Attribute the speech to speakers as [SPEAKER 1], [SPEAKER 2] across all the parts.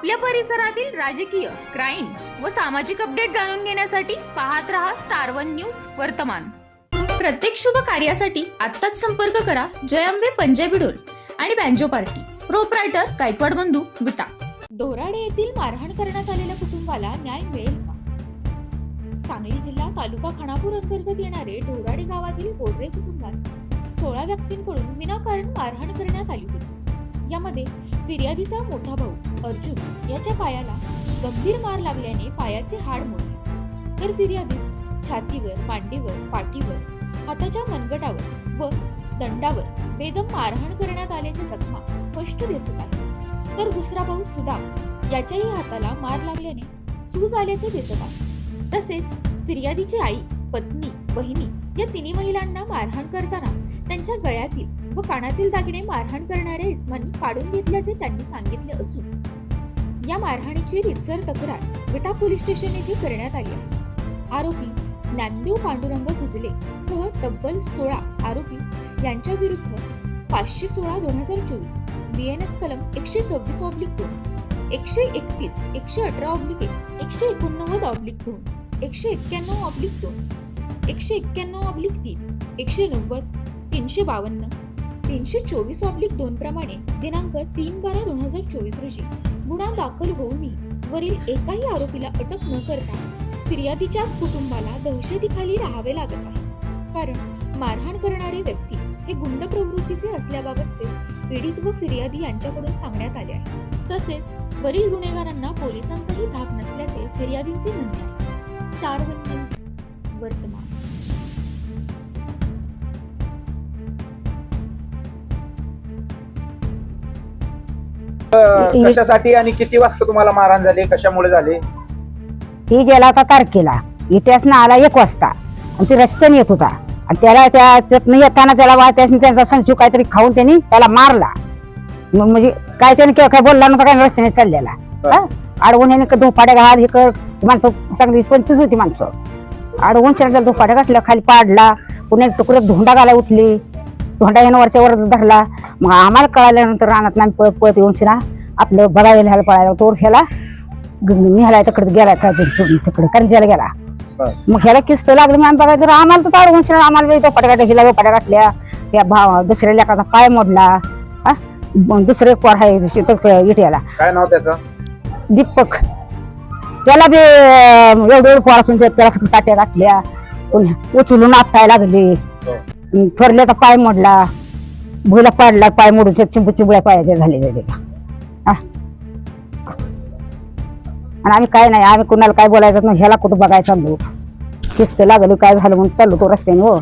[SPEAKER 1] आपल्या परिसरातील राजकीय क्राईम व सामाजिक अपडेट जाणून घेण्यासाठी पाहत रहा स्टार वन न्यूज वर्तमान. प्रत्येक शुभ कार्यासाठी आत्ताच संपर्क करा जयंबे पंजाबी डोल आणि बँजो पार्टी. प्रोपरायटर गायकवाड बंधू विटा डोराडे येथील मारहाण करण्यात आलेल्या कुटुंबाला न्याय मिळेल का? सांगली जिल्हा तालुका खानापूर अंतर्गत येणारे ढोराडे गावातील बोर्डे कुटुंबास सोळा व्यक्तींकडून विनाकारण मारहाण करण्यात आली होती. यामध्ये फिर्यादीचा मोठा भाऊ अर्जुन याच्या पायाला गंभीर मार लागल्याने पायाचे हाड मोडले. तर फिर्यादीस छातीवर मांडीवर पाठीवर हाताच्या मनगटावर व दंडावर बेदम मारहाण करण्यात आल्याची जखमा स्पष्ट दिसत आहे. तर दुसरा भाऊ सुदाम याच्याही हाताला मार लागल्याने सूज आल्याचे दिसत आहे. तसेच फिर्यादीची आई पत्नी बहिणी या तिन्ही महिलांना मारहाण करताना त्यांच्या गळ्यातील व कानातील दागिने मारहाण करणाऱ्या इस्मांनी काढून घेतल्याचे त्यांनी सांगितले असून. या मारहाणीची रितसर तक्रार विटा पोलीस स्टेशन येथे करण्यात आली आहे. आरोपी ज्ञानदेव पांडुरंग गुजले सह तब्बल सोळा आरोपी यांच्या विरुद्ध पाचशे सोळा दोन हजार चोवीस बी एन एस कलम एकशे सव्वीस ऑब्लिक दोन एकशे एकतीस एकशे अठरा ऑब्लिक एक एकशे एकोणनव्वद ऑब्लिक दोन एकशे एक्क्याण्णव ऑब्लिक दोन एकशे एक्क्याण्णव ऑब्लिक तीन एकशे नव्वद तीनशे बावन्न तीनशे चोवीस ऑब्लिक दोन प्रमाणे दिनांक तीन बारा दोन हजार चोवीस रोजी. गुन्हा दाखल होऊनही वरील एकाही आरोपीला अटक न करता फिर्यादीच्याच कुटुंबाला दहशतीखाली राहावे लागत आहे. कारण मारहाण करणारे व्यक्ती हे गुंड प्रवृत्तीचे असल्याबाबतचे पीडित व फिर्यादी यांच्याकडून सांगण्यात आले आहे. तसेच वरील गुन्हेगारांना पोलिसांचाही धाक नसल्याचे फिर्यादींचे म्हणणे आहे. स्टार वन न्यूज वर्तमान.
[SPEAKER 2] कशासाठी आणि किती वाजता तुम्हाला मारहाण झाली? कशामुळे झाली?
[SPEAKER 3] ही गेला होता तारखेला. इतिहासनं आला एक वाजता. आणि ती रस्त्याने येत होता. आणि त्याला त्या त्यातनं येताना त्याला वा त्याने त्यांचा संशय काहीतरी खाऊन त्यांनी त्याला मारला. मग म्हणजे काय त्याने केव्हा काय बोलला नव्हता काय रस्त्याने चाललेला. हा? अडवून ह्याने धोपाड्या घाल हे कर. ती माणसं चांगली वीस पंचवीस होती माणसं. अडवून त्याला धोपाड्या घातल्या खाली पाडला. पुण्या तुकडे धोंडा घाला उठली. धोंडा यानं वरच्या वर धरला. मग आम्हाला कळाल्यानंतर रानात आम्ही पळत पळत येऊन शिना आपलं बघायला ह्याला पळायला तोर ह्याला निघाला तिकडे गेला तिकडे करंजीला गेला. मग ह्याला किस्त लागली मी आम्ही बघायचं आम्हाला तर काढून शिना आम्हाला धोपाड्या घातल्या हिला धोपाड्या घातल्या त्या भाव दुसऱ्या लेकाचा पाय मोडला दुसरे पोर आहे शेतात इटियाला.
[SPEAKER 2] काय नाव त्याचं?
[SPEAKER 3] दीपक. त्याला बी एवढं पोर असून ते- त्याला सगळं घातल्या पुन्हा उचलून आपटायला लागली. थोरल्याचा पाय मोडला भुईला पाडला पाय मोडून चिंबू चिंबुळ्या पायाच्या झाले त्याला. आणि आम्ही काय नाही आम्ही कुणाला काय बोलायचं नाही ह्याला कुठं बघायला चाललो किस्त लागली काय झालं म्हणून चाललो तो रस्त्याने हो.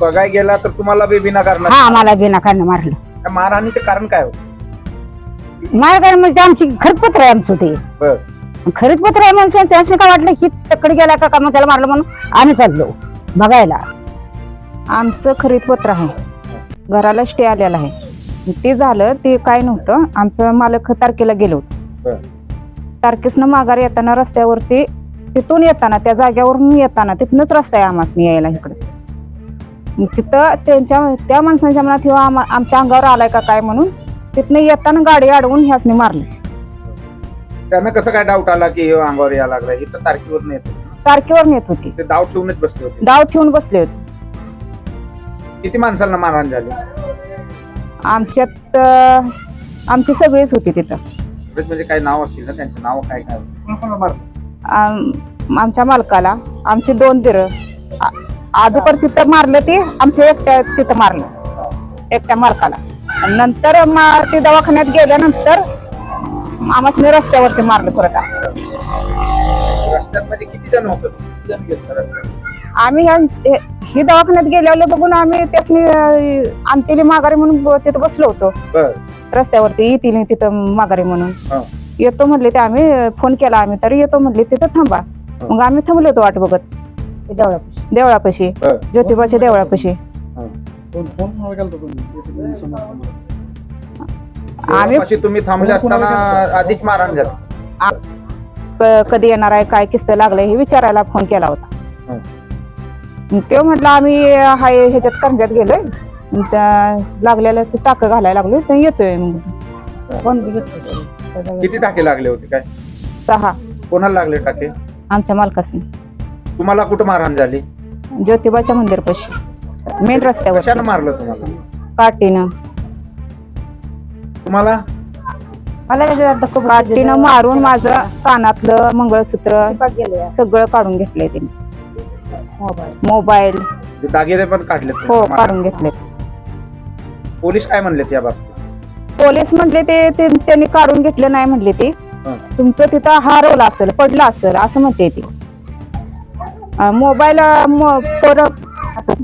[SPEAKER 2] बघाय गेला तर तुम्हाला बी बिना कारण
[SPEAKER 3] हा आम्हाला बिना काढणं मारलं.
[SPEAKER 2] मारहाणीचे कारण काय होतं
[SPEAKER 3] मार काय म्हणजे आमची खरपत्र आहे आमचं ते.
[SPEAKER 2] बर.
[SPEAKER 3] खरीच पत्र आहे म्हणून त्याने काय वाटलं ही तकडे गेला का का मग त्याला मारलं म्हणून आम्ही चाललो बघायला.
[SPEAKER 4] आमचं खरीद पत्र आहे. घराला स्टे आलेला आहे. ते झालं ते काय नव्हतं. आमचं मालक तारखेला गेलो. तारखेसनं माघार येताना रस्त्यावरती तिथून येताना त्या जाग्यावरून येताना तिथनच रस्ता आहे आम्हाला यायला इकडे. तिथं त्यांच्या त्या माणसांच्या मनात आमा- आमच्या अंगावर आलाय का काय म्हणून तिथनं येताना गाडी अडवून ह्यासने मारले.
[SPEAKER 2] त्यांना कसं काय डाऊट आला की अंगावर यायला लागला तर तारखेवर येत.
[SPEAKER 4] तारखेवर नेत होती.
[SPEAKER 2] डाऊट ठेवूनच बसले होते.
[SPEAKER 4] डाव ठेवून बसले होते.
[SPEAKER 2] किती माणसांना मारहाण झाली?
[SPEAKER 4] आमच्यात अं, आमची सगळीच होती तिथं.
[SPEAKER 2] म्हणजे काय नाव असतील ना त्यांचं? नाव काय काय?
[SPEAKER 4] आम- आमच्या मालकाला. आमचे दोन दिर. अगोदर तिथं मारलं ते आमच्या एकट्या तिथं मारलं. एकट्या मालकाला. आणि नंतर मा- ते दवाखान्यात गेल्यानंतर आम्हाला रस्त्यावरती मारलं परत
[SPEAKER 2] रस्त्यात मध्ये किती जण होतं? किती जण गेले. रस्त्यात?
[SPEAKER 4] आम्ही ह्या- हे- ही दवाखान्यात गेल्यावर बघून आम्ही त्यासनी आणतेली माघारी म्हणून तिथं बसलो होतो. रस्त्यावरती येतील तिथं माघारी म्हणून. येतो म्हणले ते आम्ही फोन केला आम्ही तर येतो म्हणले तिथं थांबा. मग आम्ही थांबलो होतो वाट बघत.
[SPEAKER 3] देवळापाशी.
[SPEAKER 4] देवळापाशी. ज्योतिबाच्या देवळापाशी. आम्ही
[SPEAKER 2] तुम्ही थांबले असताना अधिक मारहाण झाली.
[SPEAKER 4] क- कधी येणार आहे काय किस्त लागलंय हे विचारायला फोन केला होता. ते म्हटलं आम्ही हाय ह्याच्यात कर्जात गेलोय. त्या लागलेल्याच टाकं घालायला लागलोय तर येतोय मग कोण
[SPEAKER 2] किती टाके लागले होते काय?
[SPEAKER 4] सहा.
[SPEAKER 2] कोणाला लागले टाके?
[SPEAKER 4] आमच्या मालकासनी.
[SPEAKER 2] तुम्हाला कुठं मारहाण झाली?
[SPEAKER 4] ज्योतिबाच्या मंदिर पशी मेन रस्त्यावर.
[SPEAKER 2] कशानं मारलं तुम्हाला?
[SPEAKER 4] काठीनं.
[SPEAKER 2] तुम्हाला?
[SPEAKER 4] काठीनं मारून माझं कानातलं मंगळसूत्र सगळं काढून घेतलंय त्यांनी. मोबाईल.
[SPEAKER 2] ते दागिने पण काढले
[SPEAKER 4] हो काढून घेतले
[SPEAKER 2] पोलीस काय म्हणले त्या बाबतीत?
[SPEAKER 4] पोलीस म्हटले ते ते- त्यांनी काढून घेतले नाही म्हटले ते.
[SPEAKER 2] हं.
[SPEAKER 4] तुमचं तिथं हरवलं असेल पडलं असेल असं म्हणते ते. अं, मोबाईल अं, मो- पोरं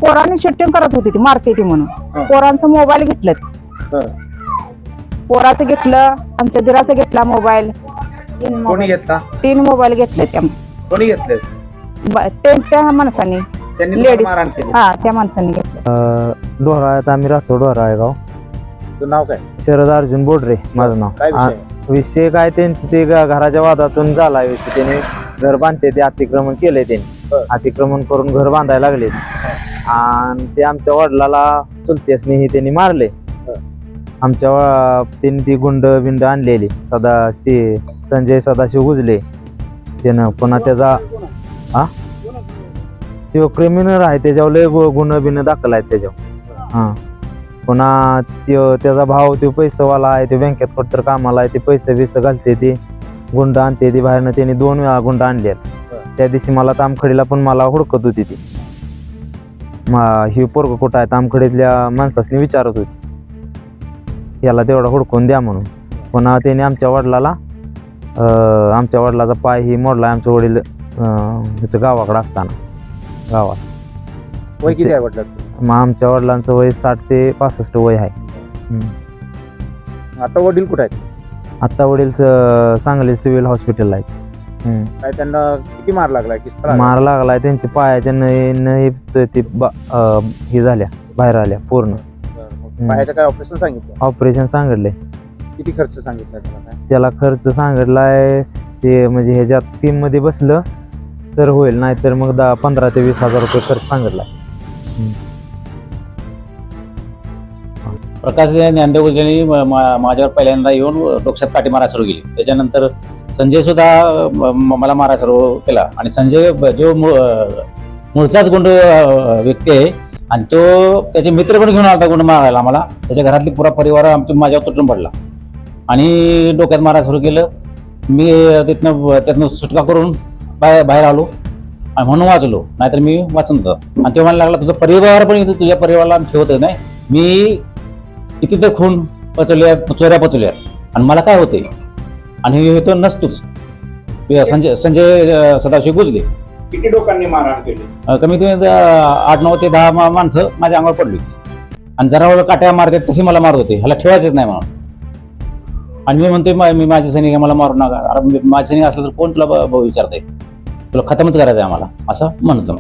[SPEAKER 4] पोरांनी शूटिंग करत होती ती मारते ती म्हणून.
[SPEAKER 2] हं.
[SPEAKER 4] पोरांचं मोबाईल घेतलं
[SPEAKER 2] हं.
[SPEAKER 4] पोराचं घेतलं आमच्या दिराचं घेतला मोबाईल.
[SPEAKER 2] कोणी घेतला?
[SPEAKER 4] तीन मोबाईल घेतले ते आमचे.
[SPEAKER 2] कोणी घेतले
[SPEAKER 4] ब- ते त्या माणसाने
[SPEAKER 2] त्यांनी तुम्हाला
[SPEAKER 4] Ladies.
[SPEAKER 2] मारहाण केली.
[SPEAKER 4] हा त्या माणसाने घेतलं
[SPEAKER 5] डोहराळ्यात आम्ही राहतो डोहराळेगाव.
[SPEAKER 2] तुझं नाव काय?
[SPEAKER 5] शरद अर्जुन बोडरे माझं नाव. आ-
[SPEAKER 2] विषय?
[SPEAKER 5] विषय काय त्यांची ते घ- घराच्या वादातून झाला विषय. त्याने घर बांधते ते अतिक्रमण केलंय त्यांनी.
[SPEAKER 2] बरं.
[SPEAKER 5] अतिक्रमण करून घर बांधायला लागले. आणि ते आमच्या वडिलाला चुलत्यासनी हे त्यांनी मारले. आमच्या वा- त्यांनी ती गुंड बिंड आणलेली. सदा ते संजय सदाशिव गुजले. त्यानं पुन्हा त्याचा हा? तो क्रिमिनल आहे त्याच्यावर लय गु- गुन्हे बिन दाखल आहेत त्याच्यावर. हा. पुन्हा त्यो त्याचा भाव तो पैसेवाला आहे तो बँकेत कुठतर कामाला आहे ते पैसे बिसे घालते ते. गुंड आणते ती बाहेरनं त्यांनी दोन वेळा गुंड आणले त्या दिवशी मला तामखडीला पण मला हुडकत होती ती. मा- ही पोरग कुठं आहे? तामखडीतल्या माणसासनी विचारत होती. याला तेवढा हुडकून द्या म्हणून. पुन्हा त्याने आमच्या वडिलाला अं, आमच्या वडिलाचा पाय ही मोडला आमचे वडील अं, इथं गावाकडे असताना गावात.
[SPEAKER 2] वय किती आहे म्हटलं
[SPEAKER 5] मग आमच्या वडिलांचं वय साठ ते पासष्ट वय आहे.
[SPEAKER 2] आता वडील कुठे आहेत?
[SPEAKER 5] आता वडील स- सांगली सिव्हिल हॉस्पिटल आहेत. हम्म.
[SPEAKER 2] काय त्यांना किती मार लागलाय लागलाय?
[SPEAKER 5] मार लागलाय त्यांच्या पायाच्या नळी नळी त- ती बा- अं, हे झाल्या बाहेर आल्या पूर्ण.
[SPEAKER 2] पायाचं काय ऑपरेशन सांगितलं?
[SPEAKER 5] ऑपरेशन सांगितले
[SPEAKER 2] किती खर्च सांगितला त्याला काय?
[SPEAKER 5] त्याला खर्च सांगितलाय ते म्हणजे ह्याच्यात स्कीममध्ये बसलं तर होईल नाहीतर मग दहा पंधरा ते वीस हजार रुपये खर्च सांगितला.
[SPEAKER 6] प्रकाश ज्ञानदेव गुजरांनी मा- माझ्यावर पहिल्यांदा येऊन डोक्यात काठी मारा सुरू केली. त्याच्यानंतर संजय सुद्धा मला मारा सुरू केला. आणि संजय जो मूळ मूळचाच गुंड व्यक्ती आहे आणि तो त्याचे मित्र पण घेऊन आला गुंड मारायला आम्हाला. त्याच्या घरातली पुरा परिवार आमच्या माझ्यावर तुटून पडला. आणि डोक्यात मारायला सुरू केलं. मी तिथनं त्यातनं सुटका करून बाहेर बाहेर आलो आणि म्हणून वाचलो. नाहीतर मी वाचन होतं. आणि तो मला लागला तुझा परिवार पण इथं तुझ्या परिवाराला ठेवत नाही. मी किती तर खून पचवल्या चोऱ्या पचवल्या. आणि मला काय होते आणि हे तो नसतोच. संजय संजय सदाशिव गुजले
[SPEAKER 2] किती लोकांनी मारहाण केली?
[SPEAKER 6] कमीत कमी आठ नऊ ते दहा माणसं माझ्या अंगावर पडली आणि जरा काट्या मारतात तशी मला मारत होते. ह्याला ठेवायचंच नाही म्हणून. आणि मी म्हणतोय मा- माझे सैनिक मला मारू नका. अरे मी- माझे सैनिक असलं तर कोण तुला विचारतंय? तुला खतमच करायचं आहे आम्हाला. असं म्हणत मग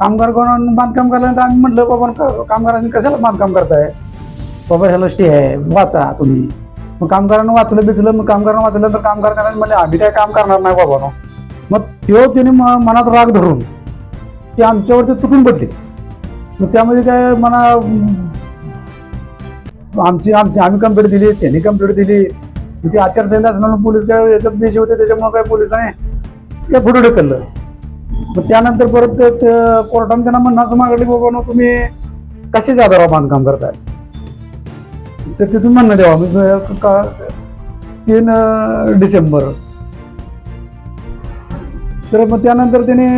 [SPEAKER 7] कामगार कोण बांधकाम करायला आम्ही म्हटलं बाबा क- कामगारांनी कशाला बांधकाम करताय? बाबा ह्याला स्टे आहे वाचा तुम्ही. मग कामगारांना वाचलं बिचलं मग कामगारांना वाचलं तर कामगार त्यांना म्हणले आम्ही काय काम करणार नाही बाबा नो. मग त्यो त्याने म- मनात राग धरून ते आमच्यावरती तुटून पडले. मग त्यामध्ये काय मना आमची आमची आम्ही कंप्लेंट दिली त्यांनी कंप्लेंट दिली. मग ती आचारसंहिता असणार पोलीस काय याच्यात बिझी होते त्याच्यामुळे काय पोलिसांनी काय पुढे ढकललं. मग त्यानंतर परत ते- कोर्टाने त्यांना म्हणणं असं मागवले बाबा नो तुम्ही कशाच्या आधारावर बांधकाम करताय? तर ते तुम्ही म्हणणं द्यावा मी का- तीन डिसेंबर. तर मग त्यानंतर त्याने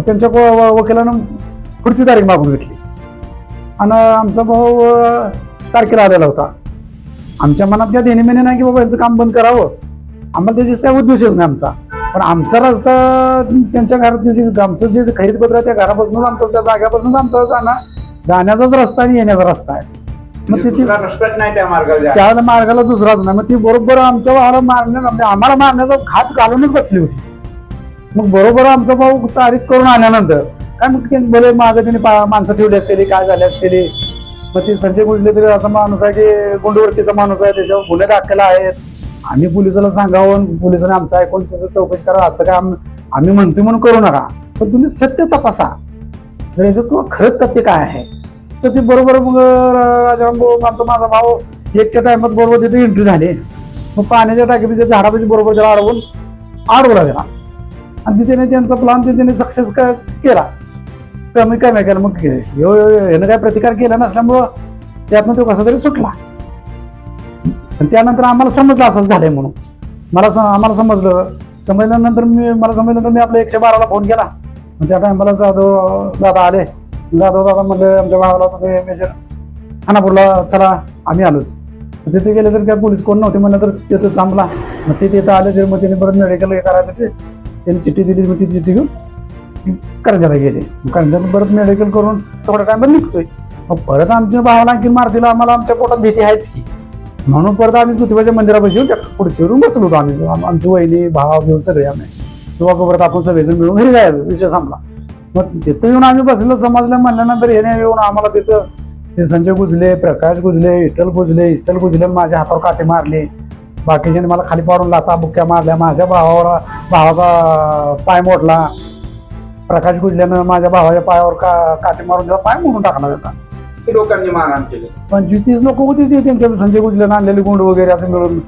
[SPEAKER 7] त्यांच्या वकिलानं पुढची तारीख मागून घेतली. आणि आमचा भाऊ तारखेला आलेला होता. आमच्या मनात काय देणे मेने नाही की बाबा यांचं काम बंद करावं. आम्हाला त्याचीच काय उद्देशच नाही आमचा. पण आमचा रस्ता त्यांच्या घरात आमचं जे खरीदपत्र आहे त्या घरापासूनच आमचा त्या जाग्यापासूनच आमचा जाणं जाण्याचाच रस्ता आणि येण्याचा रस्ता आहे. मग ती ती
[SPEAKER 2] दुसरा रस्ताच नाही त्या मार्गाला.
[SPEAKER 7] त्या मार्गाला दुसराच नाही. मग ती बरोबर आमच्या भावाला मारण्या म्हणजे आम्हाला मारण्याचा घात घालूनच बसली होती. मग बरोबर आमचा भाऊ तारीख करून आल्यानंतर काय मग त्यांनी भले मागं त्यांनी माणसं ठेवली असलेली काय झाले असलेली मग ते संजय गुजले तरी असा माणूस आहे की गुंडवरतीचा माणूस आहे त्याच्यावर गुन्हे दाखल आहेत. आम्ही पोलिसाला सांगावं पोलिसांनी आमचं ऐकून त्याचं चौकशी करा असं काय आम्ही म्हणतोय म्हणून करू नका. पण तुम्ही सत्य तपासा. जर याच्यात किंवा खरंच तथ्य काय आहे तर ते बरोबर मग राजाराम भाऊ आमचा माझा भाऊ एकच्या टायमात बरोबर तिथे एंट्री झाली. मग पाण्याच्या टाकीपाशी झाडापाशी बरोबर त्याला अडवून अडवला गेला आणि तिथे त्यांचा प्लान तिथे सक्सेस केला. कमी कमी केला. मग ह्यो ह्यानं काय प्रतिकार केला नसल्यामुळं त्यातनं तो कसा तरी सुटला. आणि त्यानंतर आम्हाला समजलं असंच झालंय म्हणून. मला स- आम्हाला समजलं. समजल्यानंतर मी मला समजल्यानंतर मी आपल्या एकशे बाराला फोन केला. मग त्या टायमाला जाधव दादा आले. जाधव दादा म्हणले आमच्या भावाला तुम्ही मेजर खानापूरला चला आम्ही आलोच. तिथे गेले तर काय पोलीस कोण नव्हते म्हणलं तर तिथं थांबला. मग ते तिथं आले तर मग त्याने परत मेडिकल हे करायसाठी त्यांनी चिठ्ठी दिली मग ती चिठ्ठी घेऊन ती करंजाला गेले. मग करंजात परत मेडिकल करून थोड्या टायमात निघतोय. मग परत आमच्या भावाला आणखी मारतीला आम्हाला आमच्या पोटात भीती आहेच की. म्हणून परत आम्ही ज्योतिबाच्या मंदिरापाशी येऊन त्या खुर्चीवरून बसलो होतो आम्ही. आमची वहिनी भाव घेऊन सगळे आम्ही. किंवा परत आपण सगळेजण मिळून घरी जायचं विषय संपला. मग तिथं येऊन आम्ही बसलो समजलं म्हणल्यानंतर येणे येऊन आम्हाला तिथं ते संजय गुजले प्रकाश गुजले इटल गुजले इटल गुजले माझ्या हातावर काटे मारले. बाकीच्याने मला खाली पाडून लाता बुक्क्या मारल्या माझ्या भावावर भावाचा पाय मोडला. प्रकाश गुजल्यानं माझ्या भावाच्या पायावर का काटे मारून त्याचा पाय मोडून टाकला त्याचा.
[SPEAKER 2] किती लोकांनी मारहाण केली.
[SPEAKER 7] पंचवीस तीस लोक होती ते त्यांच्या संजय गुजल्यानं आणलेले गुंड वगैरे असं मिळून.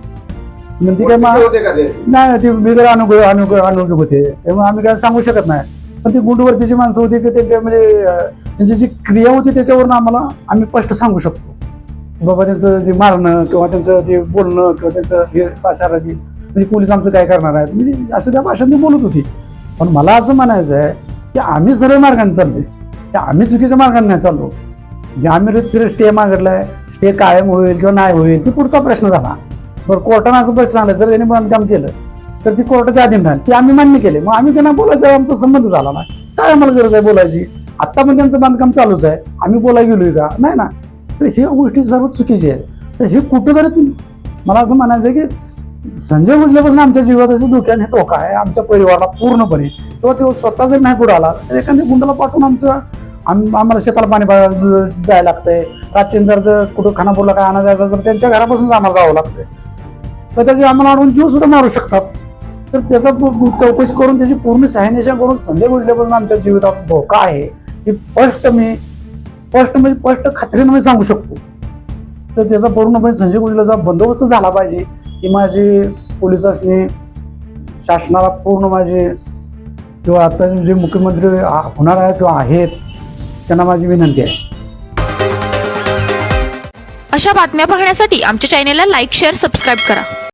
[SPEAKER 7] ती काय मा-
[SPEAKER 2] होते का ते?
[SPEAKER 7] नाही ते बिगर अनुकूल अनुकूल अनुकूल होते. त्यामुळे आम्ही काय सांगू शकत नाही. पण ती गुंडवरतीची माणसं होती की त्यांच्या म्हणजे अं, त्यांची जी क्रिया होती त्याच्यावरून आम्हाला आम्ही स्पष्ट सांगू शकतो. की बाबा त्यांचं जे मारणं किंवा त्यांचं जे बोलणं किंवा त्यांचं हे भाषा रगी म्हणजे पोलीस आमचं काय करणार आहेत? म्हणजे असं त्या भाषेत ती बोलत होती. पण मला असं म्हणायचं आहे की आम्ही सरळ मार्गाने चाललोय. की आम्ही चुकीच्या मार्गाने नाही चाललो. जे आम्ही मागितला स्टे स्टे कायम होईल किंवा नाही होईल ती पुढचा प्रश्न झाला. बरं कोर्टानं असं प्रश्न सांगितलं जर त्यांनी बांधकाम केलं तर ती कोर्टाच्या अधीन राहील ते आम्ही मान्य केले. मग आम्ही त्यांना बोलायचं आमचा संबंध झाला नाही. काय आम्हाला गरज आहे बोलायची? आत्ता पण त्यांचं बांधकाम चालूच आहे. आम्ही बोलायला गेलोय का? नाही ना. तर ह्या गोष्टी सर्व चुकीच्या आहेत. तर हे कुठंतरी मला असं म्हणायचं आहे की संजय भुजल्यापासून आमच्या जीवात असं धोक्याने धोका आहे. आमच्या परिवाराला पूर्णपणे किंवा तो स्वतः जर नाही पुढे आला तर एखाद्या गुंडाला पाठवून आमचं आम- आम्हाला शेताला पाणी जायला लागतंय. रातचेंदर जर कुठं खानापूरला काय आणा जायचं तर त्यांच्या घरापासूनच आम्हाला जावं लागतंय. तर त्याचे आम्हाला आणून जीव सुद्धा मारू शकतात. तर त्याचा चौकशी करून त्याची पूर्ण शहानिशा करून संजय भोजल्यापासून आमच्या जीविताचा धोका आहे. हे स्पष्ट मी स्पष्ट म्हणजे स्पष्ट खात्रीनं मी सांगू शकतो. तर त्याचा पूर्णपणे संजय गुजलाचा बंदोबस्त झाला पाहिजे ही माझी पोलिसांनी शासनाला पूर्ण माझे किंवा आता जे मुख्यमंत्री होणार आहेत किंवा आहेत त्यांना माझी विनंती आहे.
[SPEAKER 1] अशा बातम्या पाहण्यासाठी आमच्या चॅनेलला लाईक शेअर सबस्क्राईब करा.